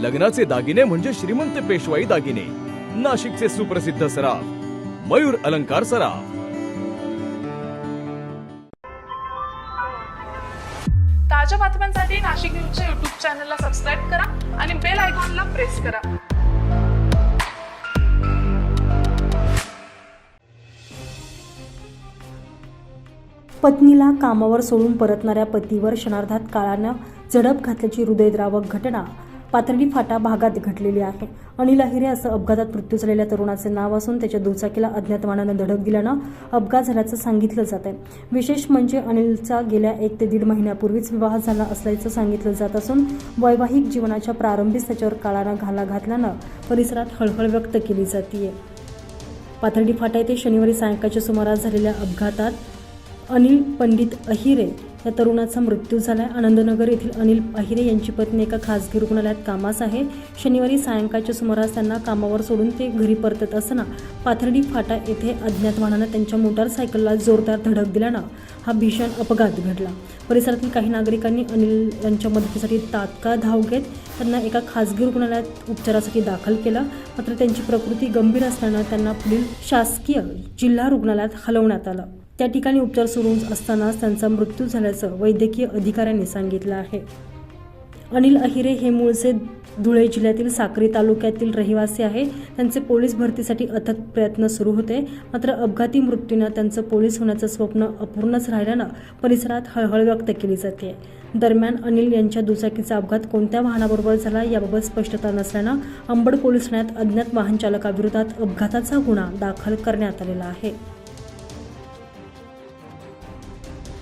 लग्नाचे दागिने म्हणजे श्रीमंत पेशवाई दागिने. नाशिकचे सुप्रसिद्ध सराफ मयूर अलंकार सराफ. ताज्या बातम्यांसाठी नाशिक न्यूजच्या युट्यूब चॅनलला सबस्क्राईब करा आणि बेल आयकॉनला प्रेस करा. पत्नीला कामावर सोडून परतणाऱ्या पतीवर क्षणार्धात काळानं झडप घातल्याची हृदयद्रावक घटना पाथर्डी फाटा भागात घडलेली आहे. अनिल अहिरे असं अपघातात मृत्यू झालेल्या तरुणाचे नाव असून त्याच्या दुचाकीला अज्ञात वाहनानं धडक दिल्यानं अपघात झाल्याचं सांगितलं जात आहे. विशेष म्हणजे अनिलचा गेल्या एक ते दीड महिन्यापूर्वीच विवाह झाला असल्याचं सांगितलं जात असून वैवाहिक जीवनाच्या प्रारंभीच त्याच्यावर काळानं घाला घातल्यानं परिसरात हळहळ व्यक्त केली जाते पाथर्डी फाटा येथे शनिवारी सायंकाळच्या सुमारास झालेल्या अपघातात अनिल पंडित अहिरे या तरुणाचा मृत्यू झाला आनंदनगर येथील अनिल अहिरे यांची पत्नी एका खासगी रुग्णालयात कामास आहे. शनिवारी सायंकाळच्या सुमारास त्यांना कामावर सोडून ते घरी परतत असताना पाथर्डी फाटा येथे अज्ञात वाहनानं त्यांच्या मोटारसायकलला जोरदार धडक दिल्यानं हा भीषण अपघात घडला. परिसरातील काही नागरिकांनी अनिल यांच्या मदतीसाठी तात्काळ धाव घेत त्यांना एका खासगी रुग्णालयात उपचारासाठी दाखल केलं. मात्र त्यांची प्रकृती गंभीर असल्यानं त्यांना पुढील शासकीय जिल्हा रुग्णालयात हलवण्यात आलं. त्या ठिकाणी उपचार सुरू असतानाच त्यांचा मृत्यू झाल्याचं वैद्यकीय अधिकाऱ्यांनी सांगितलं आहे. अनिल अहिरे हे मूळचे धुळे जिल्ह्यातील साक्री तालुक्यातील रहिवासी आहे. त्यांचे पोलीस भरतीसाठी अथक प्रयत्न सुरू होते. मात्र अपघाती मृत्यूनं त्यांचं पोलीस होण्याचं स्वप्न अपूर्णच राहिल्यानं परिसरात हळहळ व्यक्त केली जाते. दरम्यान अनिल यांच्या दुचाकीचा अपघात कोणत्या वाहनाबरोबर झाला याबाबत स्पष्टता नसल्यानं अंबड पोलीस ठाण्यात अज्ञात वाहन चालकाविरोधात अपघाताचा गुन्हा दाखल करण्यात आलेला आहे.